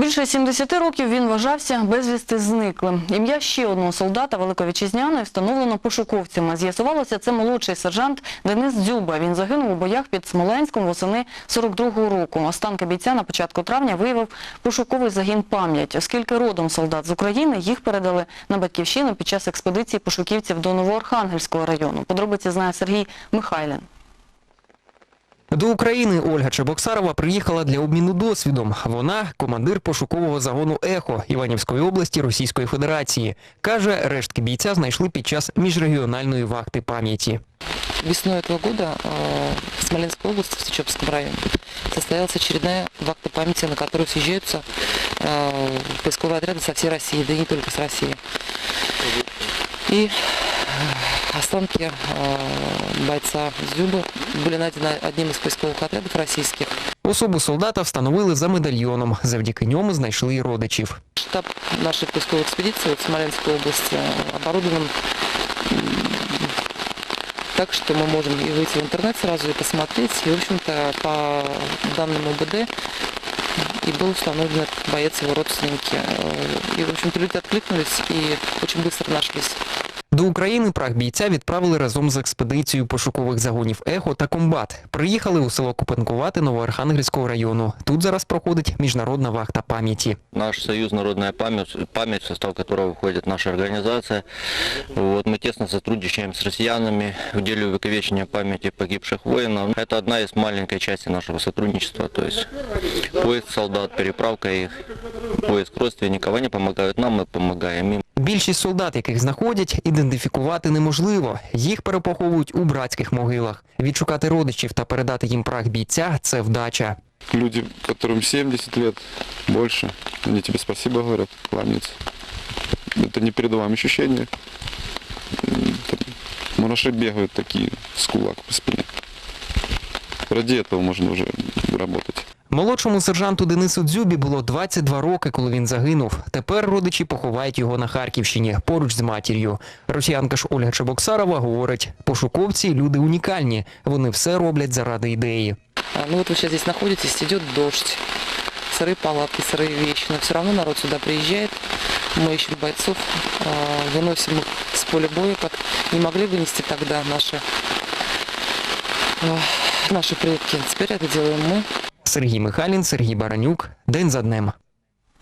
Більше 70 років він вважався безвісти зниклим. Ім'я ще одного солдата Великовітчизняної встановлено пошуковцями. З'ясувалося, це молодший сержант Денис Дзюба. Він загинув у боях під Смоленськом восени 42-го року. Останки бійця на початку травня виявив пошуковий загін «Пам'ять». Оскільки родом солдат з України, їх передали на батьківщину під час експедиції пошуківців до Новоархангельського району. Подробиці знає Сергій Михайлін. До України Ольга Чебоксарова приїхала для обміну досвідом. Вона командир пошукового загону Ехо Іванівської області Російської Федерації. Каже, рештки бійця знайшли під час міжрегіональної вахти пам'яті. Весной этого года э, в Смоленской области, в Сычевском районе, состоялась очередная вахта памяти, на которую съезжаются э, поисковые отряды со всей России, да и не только с России. И э, останки э, бойца Зюбы были найдены одним из поисковых отрядов российских. Особу солдата встановили за медальйоном. Завдяки ньому знайшли й родичів. Штаб нашей поисковой экспедиции в Смоленской области э, оборудован так, что мы можем и выйти в интернет сразу и посмотреть. И, в общем-то, по данным УБД и был установлен этот боец, его родственники. Э, И, в общем-то, люди откликнулись и очень быстро нашлись. До України прах бійця відправили разом з експедицією пошукових загонів Ехо та Комбат. Приїхали у село Купенкувати Новоархангельського району. Тут зараз проходить міжнародна вахта пам'яті. Наш союз «Народная память», память, в состав которого входит наша организация. Вот, мы тесно сотрудничаем с россиянами в деле увековечения памяти погибших воинов. Это одна из маленькой части нашего сотрудничества, то есть поиск солдат, переправка их, поиск родственников. Они помогают нам, мы помогаем им. Більшість солдат, яких знаходять, ідентифікувати неможливо. Їх перепоховують у братських могилах. Відшукати родичів та передати їм прах бійця це вдача. Люди, которым 70 лет, больше, они тебе спасибо говорят, кланяются. Это непередаваемое ощущение. М, там Мураши бегают такие с кулак по спине. Ради этого можно уже работать. Молодшому сержанту Денису Дзюбі було 22 роки, коли він загинув. Тепер родичі поховають його на Харківщині поруч з матір'ю. Росіянка ж Ольга Чебоксарова говорить: пошуковці люди унікальні. Вони все роблять заради ідеї. А, Ну вот вы сейчас здесь находитесь, идет дождь, сырые палатки, сырые вещи, но все равно народ сюда приезжает. Мы ищем бойцов, а, выносим их с поля боя, как не могли вынести тогда наши, а, наши предки. Теперь это делаем мы. Сергій Михайлін, Сергій Баранюк. День за днем.